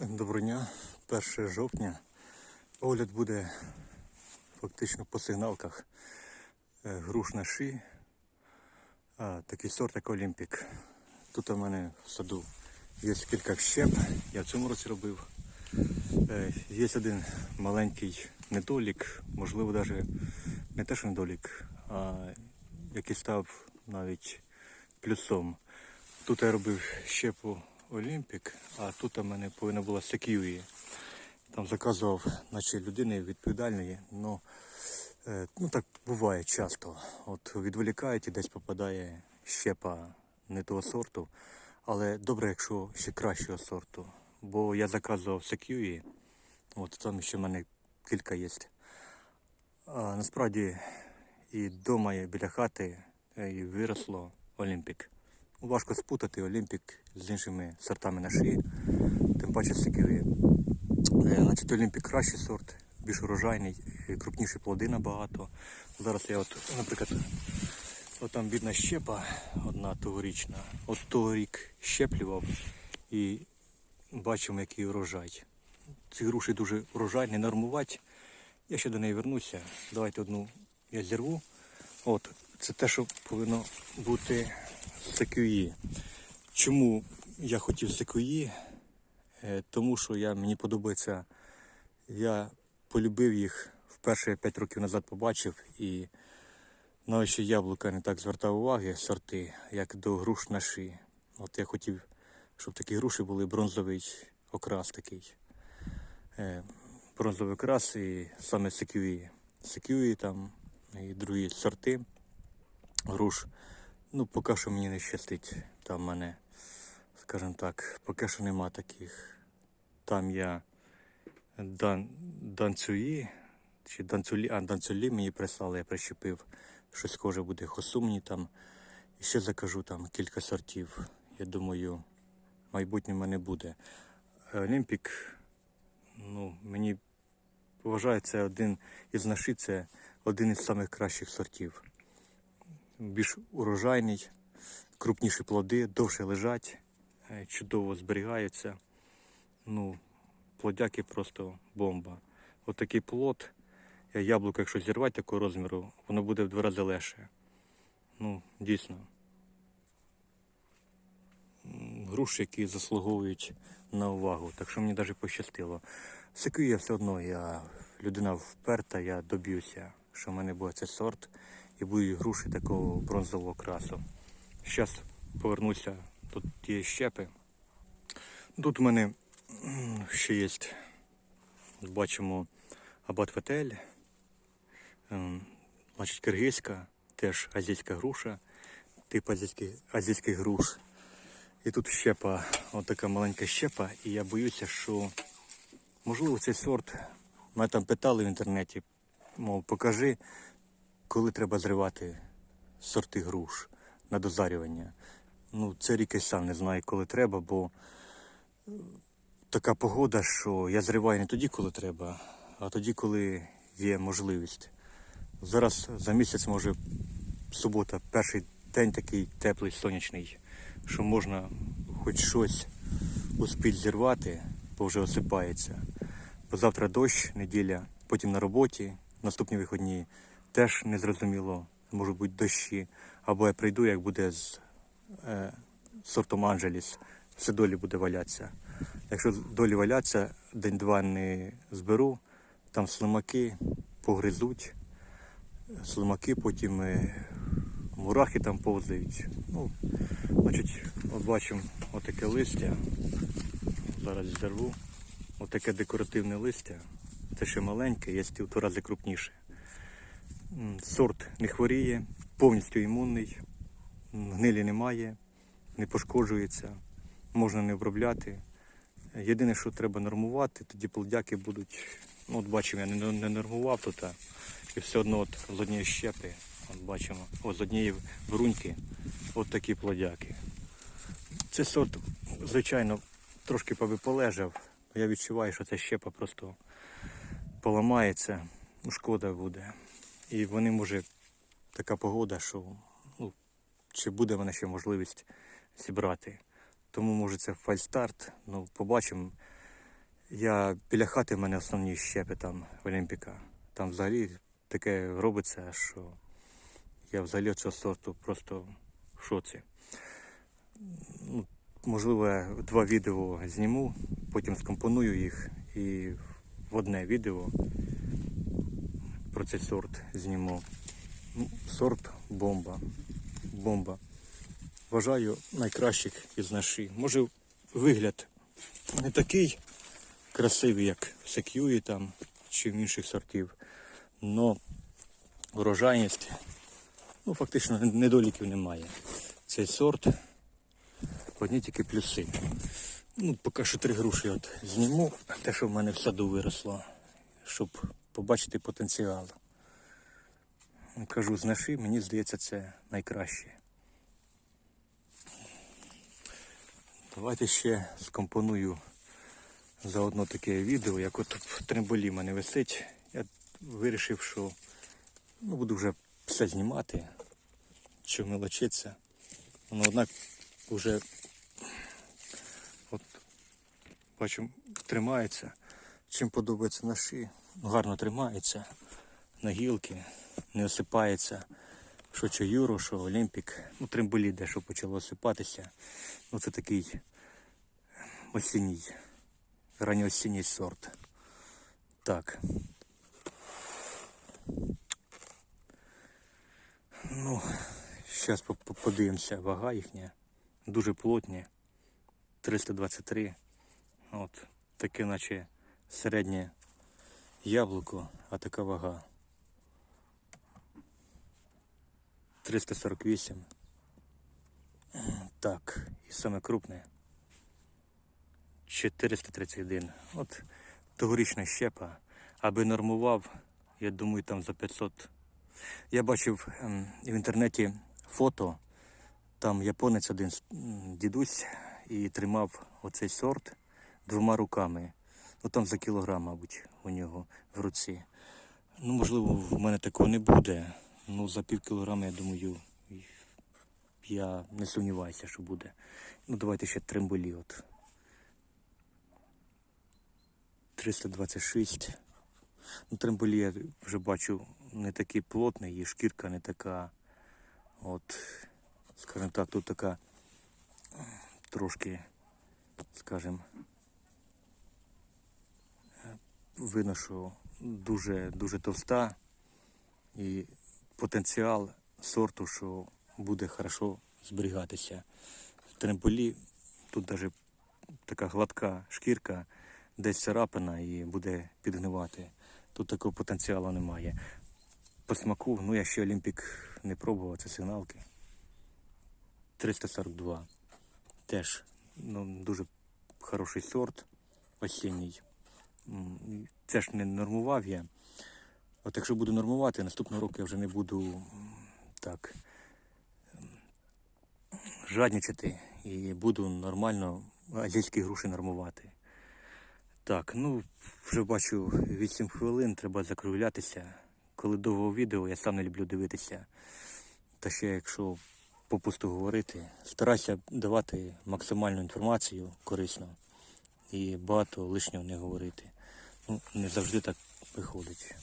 Доброго дня, 1 жовтня. Огляд буде фактично по сигналках. Е, Груш на ши, а, такий сорт, як Олімпік. Тут у мене в саду є кілька щеп, я в цьому році робив. Е, Є один маленький недолік, можливо, навіть не те, що недолік, а який став навіть плюсом. Тут я робив щепу Олімпік, а тут у мене повинна була Секюї. Там заказував, наче людини відповідальної, но е, ну так буває часто. От відволікають і десь попадає щепа не того сорту. Але добре, якщо ще кращого сорту. Бо я заказував Секюї, от там ще в мене кілька є. А насправді і вдома, і біля хати е, і виросло Олімпік. Важко спутати Олімпік з іншими сортами на шиї, тим паче сиківі. Значить, Олімпік кращий сорт, більш урожайний, крупніші плоди набагато. Зараз я, от, наприклад, от там бідна щепа, одна тогорічна, от тогорік щеплював і бачимо, який урожай. Ці груші дуже урожайні, нормувати. Я ще до неї вернуся. Давайте одну я зірву. От, це те, що повинно бути секуї. Чому я хотів секуї? Е, Тому що я, мені подобається, я полюбив їх вперше 5 років назад побачив і навіть ще яблука не так звертав уваги сорти, як до груш на ши. От я хотів, щоб такі груші були бронзовий окрас такий. Е, Бронзовий окрас і саме секюї. Секюї там і другі сорти груш. Ну, поки що мені не щастить. Там мене, скажімо так, поки що нема таких. Там я дан, данцюї, чи данцюлі, а данцюлі мені прислали, я прищепив. Щось схоже буде хосумні там. І ще закажу там кілька сортів. Я думаю, майбутнє мене буде. Олімпік, ну, мені вважається один із наші, це один із самих кращих сортів більш урожайний, крупніші плоди, довше лежать, е, чудово зберігаються. Ну, плодяки просто бомба. От плод, яблуко, якщо зірвати такого розміру, воно буде в два рази легше. Ну, дійсно. Груші, які заслуговують на увагу. Так що мені навіть пощастило. Секую я все одно, я людина вперта, я доб'юся, що в мене буде цей сорт і будуть груші такого бронзового красу. Зараз повернуся до тієї щепи. Тут у мене ще є, бачимо, абат фетель, ем, значить, киргизька, теж азійська груша, тип азійських, азійських груш. І тут щепа, отака маленька щепа, і я боюся, що можливо цей сорт. Мене там питали в інтернеті, мов покажи, коли треба зривати сорти груш на дозарювання. Ну, це рік і сам не знаю, коли треба, бо е, така погода, що я зриваю не тоді, коли треба, а тоді, коли є можливість. Зараз за місяць, може, субота, перший день такий теплий, сонячний, що можна хоч щось успіть зірвати, бо вже осипається. Бо завтра дощ, неділя, потім на роботі, наступні вихідні теж незрозуміло, можуть бути дощі. Або я прийду, як буде з е, сортом Анджеліс, все долі буде валятися. Якщо долі валяться, день-два не зберу, там слимаки погризуть, слимаки потім е, мурахи там повзають. Ну, значить, от бачимо отаке листя. Зараз зірву. Отаке декоративне листя. Це ще маленьке, є в рази крупніше. Сорт не хворіє, повністю імунний, гнилі немає, не пошкоджується, можна не обробляти. Єдине, що треба нормувати, тоді плодяки будуть. Ну, от бачимо, я не, не нормував тут, і все одно от з однієї щепи, от бачимо, от з однієї бруньки, от такі плодяки. Цей сорт, звичайно, трошки полежав. Я відчуваю, що ця щепа просто поламається, шкода буде. І вони може така погода, що ну, чи буде в мене ще можливість зібрати. Тому може це фальстарт. Ну, побачимо. Я біля хати в мене основні щепи там Олімпіка. Там взагалі таке робиться, що я взагалі цього сорту просто в шоці. Ну, можливо, я два відео зніму, потім скомпоную їх і в одне відео про цей сорт зніму. Ну, Сорт бомба. Бомба. Вважаю найкращих із наші. Може вигляд не такий красивий, як в Сек'юї там чи в інших сортів. Но урожайність, ну фактично недоліків немає. Цей сорт одні тільки плюси. Ну, поки що три груші от зніму, те, що в мене в саду виросло, щоб побачити потенціал. Кажу, з наші, мені здається, це найкраще. Давайте ще скомпоную заодно таке відео, як от в тремболі мене висить. Я вирішив, що ну, буду вже все знімати, що мелочиться. Воно однак вже от бачимо, тримається. Чим подобається наші, ну, гарно тримається на гілки, не осипається. Що чаюро, що Олімпік, ну тремболі дещо почало осипатися. Ну це такий осінній, ранньоосінній сорт. Так. Ну, зараз подивимося, вага їхня. Дуже плотні. 323. От, таке наче середнє яблуко, а така вага. 348. Так, і саме крупне. 431. От тогорічна щепа. Аби нормував, я думаю, там за 500. Я бачив ем, в інтернеті фото. Там японець один дідусь і тримав оцей сорт двома руками. Ну там за кілограм, мабуть, у нього в руці. Ну, можливо, в мене такого не буде. Ну, за пів кілограма, я думаю, я не сумніваюся, що буде. Ну, давайте ще тремболі. От. 326. Ну, тремболі я вже бачу не такий плотний, і шкірка не така. От, скажімо так, тут така трошки, скажімо, видно, що дуже, дуже товста і потенціал сорту, що буде хорошо зберігатися. В тремболі тут навіть така гладка шкірка, десь царапина і буде підгнивати. Тут такого потенціалу немає. По смаку, ну я ще Олімпік не пробував, це сигналки. 342. Теж ну, дуже хороший сорт осінній. Це ж не нормував я. От якщо буду нормувати, наступного року я вже не буду так жадничати і буду нормально азійські груші нормувати. Так, ну вже бачу 8 хвилин, треба закруглятися. Коли довго відео, я сам не люблю дивитися. Та ще якщо попусту говорити, старайся давати максимальну інформацію корисну і багато лишнього не говорити. Ну, не завжди так виходить.